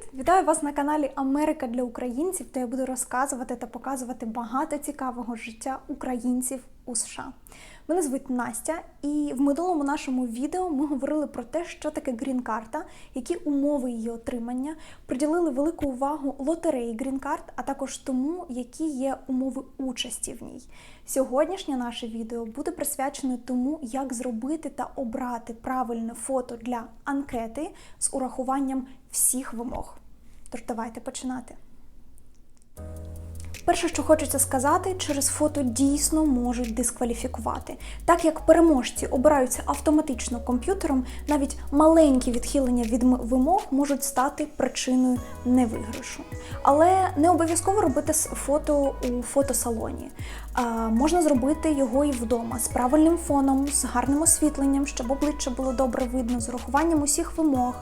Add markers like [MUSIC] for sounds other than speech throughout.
Привіт! Вітаю вас на каналі Америка для українців, де я буду розказувати та показувати багато цікавого життя українців у США. Мене звуть Настя, і в минулому нашому відео ми говорили про те, що таке грін-карта, які умови її отримання, приділили велику увагу лотереї грін-карт, а також тому, які є умови участі в ній. Сьогоднішнє наше відео буде присвячене тому, як зробити та обрати правильне фото для анкети з урахуванням всіх вимог. Тож давайте починати. Перше, що хочеться сказати, через фото дійсно можуть дискваліфікувати. Так як переможці обираються автоматично комп'ютером, навіть маленькі відхилення від вимог можуть стати причиною невиграшу. Але не обов'язково робити фото у фотосалоні. А, можна зробити його і вдома з правильним фоном, з гарним освітленням, щоб обличчя було добре видно, з урахуванням усіх вимог.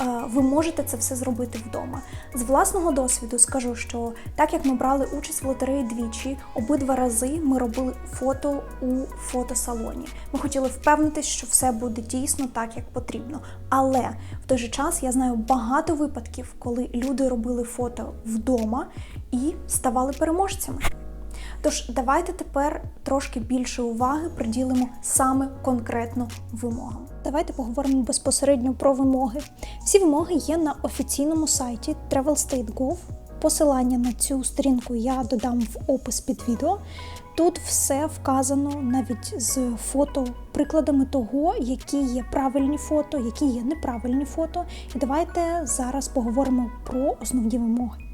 Е, ви можете це все зробити вдома. З власного досвіду скажу, що так як ми брали участь в лотереї двічі, обидва рази ми робили фото у фотосалоні. Ми хотіли впевнитись, що все буде дійсно так, як потрібно. Але в той же час я знаю багато випадків, коли люди робили фото вдома і ставали переможцями. Тож давайте тепер трошки більше уваги приділимо саме конкретно вимогам. Давайте поговоримо безпосередньо про вимоги. Всі вимоги є на офіційному сайті TravelState.gov. Посилання на цю сторінку я додам в опис під відео. Тут все вказано навіть з фото, прикладами того, які є правильні фото, які є неправильні фото. І давайте зараз поговоримо про основні вимоги.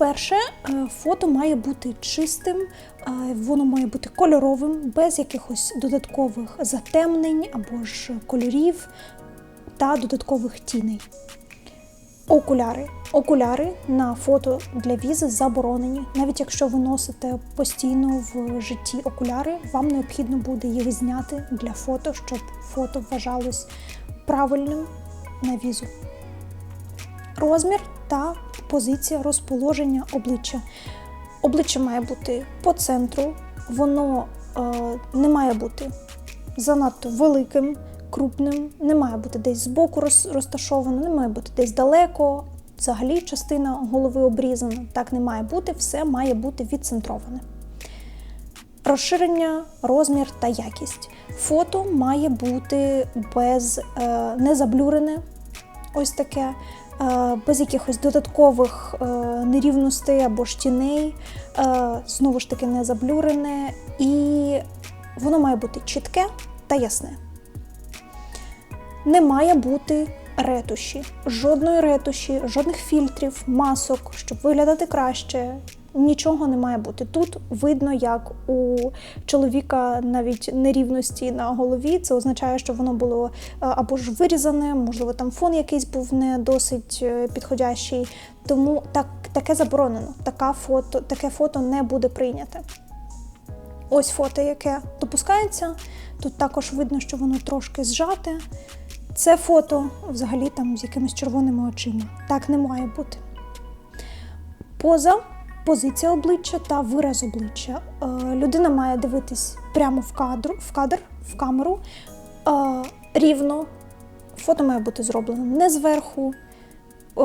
Перше, е, фото має бути чистим, е, воно має бути кольоровим, без якихось додаткових затемнень або ж кольорів та додаткових тіней. Окуляри. Окуляри на фото для візи заборонені. Навіть якщо ви носите постійно в житті окуляри, вам необхідно буде їх зняти для фото, щоб фото вважалось правильним на візу розмір та позиція розположення обличчя. Обличчя має бути по центру, воно е, не має бути занадто великим, крупним, не має бути десь збоку роз, розташовано, не має бути десь далеко. Взагалі частина голови обрізана. Так не має бути, все має бути відцентроване. Розширення, розмір та якість. Фото має бути без е, не заблюрене, ось таке, без якихось додаткових е, нерівностей або ж тіней, е, знову ж таки не заблюрене, і воно має бути чітке та ясне. Не має бути ретуші, жодної ретуші, жодних фільтрів, масок, щоб виглядати краще. Нічого не має бути. Тут видно, як у чоловіка навіть нерівності на голові. Це означає, що воно було е, або ж вирізане, можливо, там фон якийсь був не досить е, підходящий. Тому так, таке заборонено. Така фото, таке фото не буде прийняте. Ось фото, яке допускається. Тут також видно, що воно трошки зжате. Це фото взагалі там з якимись червоними очима. Так не має бути. Поза, позиція обличчя та вираз обличчя. Е, людина має дивитись прямо в кадр, в кадр, в камеру. Е, рівно. Фото має бути зроблено не зверху. Е,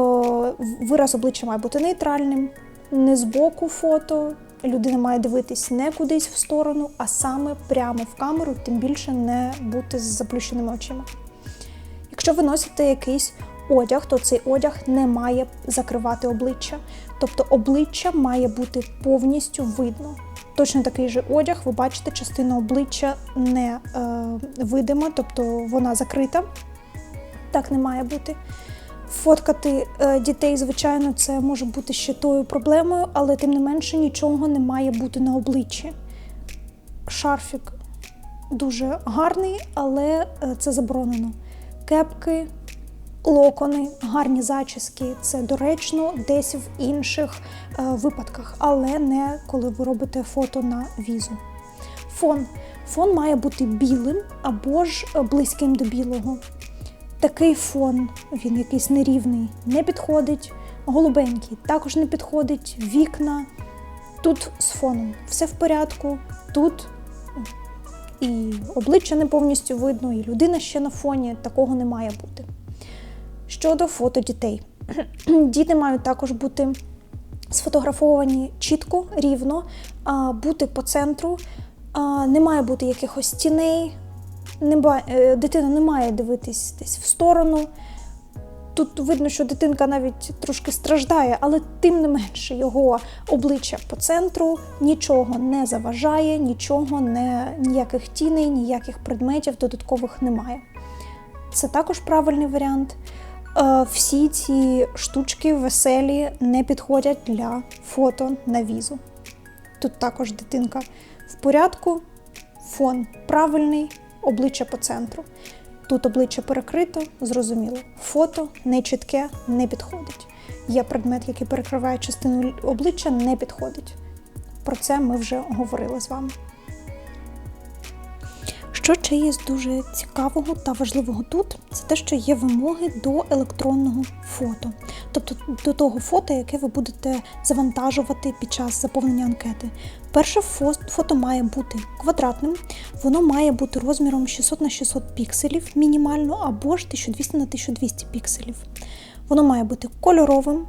вираз обличчя має бути нейтральним, не збоку фото. Людина має дивитись не кудись в сторону, а саме прямо в камеру, тим більше не бути з заплющеними очима. Якщо ви носите якийсь одяг, то цей одяг не має закривати обличчя. Тобто обличчя має бути повністю видно. Точно такий же одяг, ви бачите, частина обличчя не е, видима, тобто вона закрита. Так не має бути. Фоткати е, дітей, звичайно, це може бути ще тою проблемою, але тим не менше нічого не має бути на обличчі. Шарфік дуже гарний, але е, це заборонено. Кепки, локони, гарні зачіски це доречно десь в інших е, випадках, але не коли ви робите фото на візу. Фон. Фон має бути білим або ж е, близьким до білого. Такий фон, він якийсь нерівний, не підходить. Голубенький також не підходить. Вікна. Тут з фоном все в порядку. Тут і обличчя не повністю видно, і людина ще на фоні. Такого не має бути. Щодо фото дітей. [CLEARS THROAT] Діти мають також бути сфотографовані чітко, рівно, бути по центру, не має бути якихось тіней, е, дитина не має дивитись десь в сторону. Тут видно, що дитинка навіть трошки страждає, але тим не менше його обличчя по центру нічого не заважає, нічого не ніяких тіней, ніяких предметів додаткових немає. Це також правильний варіант. Е, Всі ці штучки веселі не підходять для фото на візу. Тут також дитинка в порядку, фон правильний, обличчя по центру. Тут обличчя перекрито, зрозуміло. Фото не чітке, не підходить. Є предмет, який перекриває частину обличчя, не підходить. Про це ми вже говорили з вами. Що ще є дуже цікавого та важливого тут, це те, що є вимоги до електронного фото, тобто до того фото, яке ви будете завантажувати під час заповнення анкети. Перше фо- фото має бути квадратним, воно має бути розміром 600 на 600 пікселів мінімально, або ж 1200 на 1200 пікселів. Воно має бути кольоровим,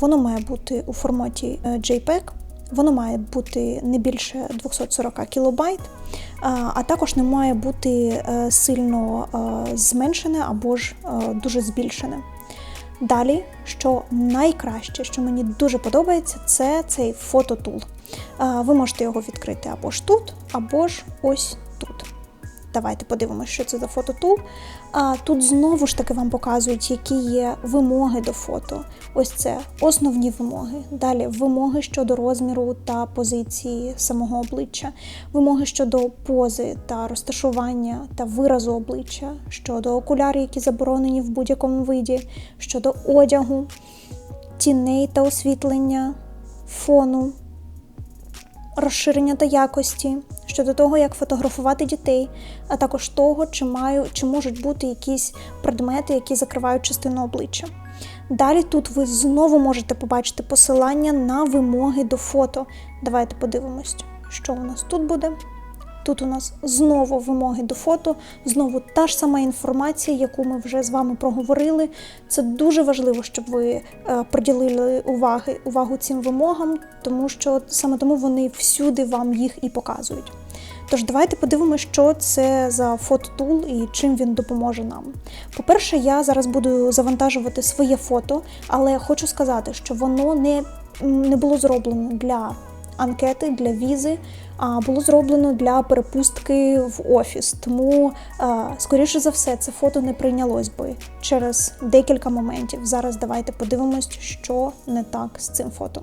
воно має бути у форматі е, JPEG, воно має бути не більше 240 кілобайт, а також не має бути е, сильно е, зменшене або ж е, дуже збільшене. Далі, що найкраще, що мені дуже подобається, це цей фототул. Ви можете його відкрити або ж тут, або ж ось тут. Давайте подивимося, що це за фототул. Тут знову ж таки вам показують, які є вимоги до фото. Ось це основні вимоги. Далі вимоги щодо розміру та позиції самого обличчя, вимоги щодо пози та розташування та виразу обличчя, щодо окулярів, які заборонені в будь-якому виді, щодо одягу, тіней та освітлення, фону, розширення та якості, щодо того, як фотографувати дітей, а також того, чи, маю, чи можуть бути якісь предмети, які закривають частину обличчя. Далі тут ви знову можете побачити посилання на вимоги до фото. Давайте подивимось, що у нас тут буде. Тут у нас знову вимоги до фото, знову та ж сама інформація, яку ми вже з вами проговорили. Це дуже важливо, щоб ви е, приділили уваги, увагу цим вимогам, тому що саме тому вони всюди вам їх і показують. Тож давайте подивимося, що це за фототул і чим він допоможе нам. По-перше, я зараз буду завантажувати своє фото, але хочу сказати, що воно не, не було зроблено для анкети, для візи, а було зроблено для перепустки в офіс. Тому, скоріше за все, це фото не прийнялось би через декілька моментів. Зараз давайте подивимось, що не так з цим фото.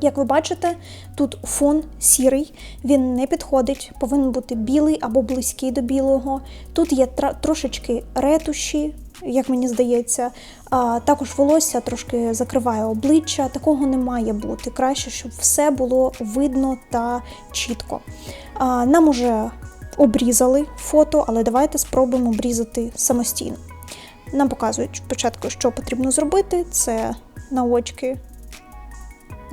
Як ви бачите, тут фон сірий, він не підходить, повинен бути білий або близький до білого. Тут є трошечки ретуші, як мені здається. А, також волосся трошки закриває обличчя. Такого не має бути. Краще, щоб все було видно та чітко. А, нам уже обрізали фото, але давайте спробуємо обрізати самостійно. Нам показують спочатку, що потрібно зробити. Це на очки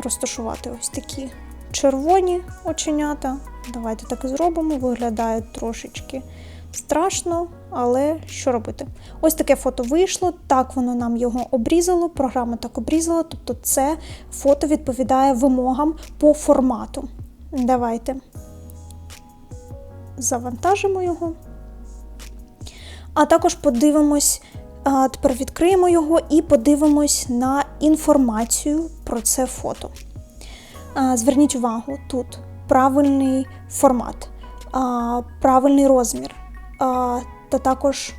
розташувати ось такі червоні оченята. Давайте так і зробимо. Виглядає трошечки страшно, але що робити? Ось таке фото вийшло. Так воно нам його обрізало. Програма так обрізала. Тобто, це фото відповідає вимогам по формату. Давайте завантажимо його. А також подивимось. Тепер відкриємо його і подивимось на інформацію про це фото. Зверніть увагу, тут правильний формат, правильний розмір, та також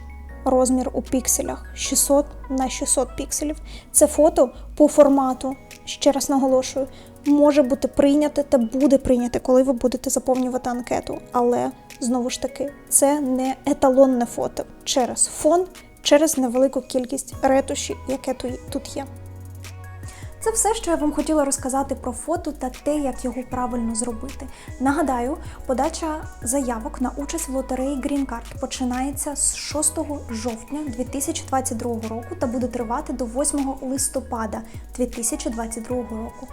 розмір у пікселях 600 на 600 пікселів. Це фото по формату, ще раз наголошую, може бути прийняте та буде прийняте, коли ви будете заповнювати анкету. Але знову ж таки, це не еталонне фото через фон через невелику кількість ретуші, яке тут є. Це все, що я вам хотіла розказати про фото та те, як його правильно зробити. Нагадаю, подача заявок на участь в лотереї Green Card починається з 6 жовтня 2022 року та буде тривати до 8 листопада 2022 року.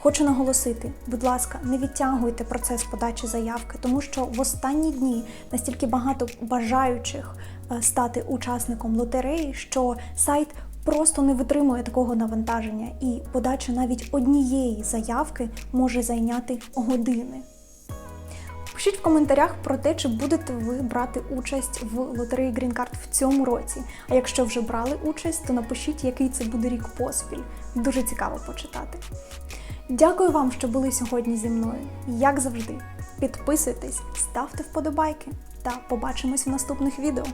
Хочу наголосити, будь ласка, не відтягуйте процес подачі заявки, тому що в останні дні настільки багато бажаючих е, стати учасником лотереї, що сайт просто не витримує такого навантаження, і подача навіть однієї заявки може зайняти години. Пишіть в коментарях про те, чи будете ви брати участь в лотереї Green Card в цьому році. А якщо вже брали участь, то напишіть, який це буде рік поспіль. Дуже цікаво почитати. Дякую вам, що були сьогодні зі мною. Як завжди, підписуйтесь, ставте вподобайки та побачимось в наступних відео.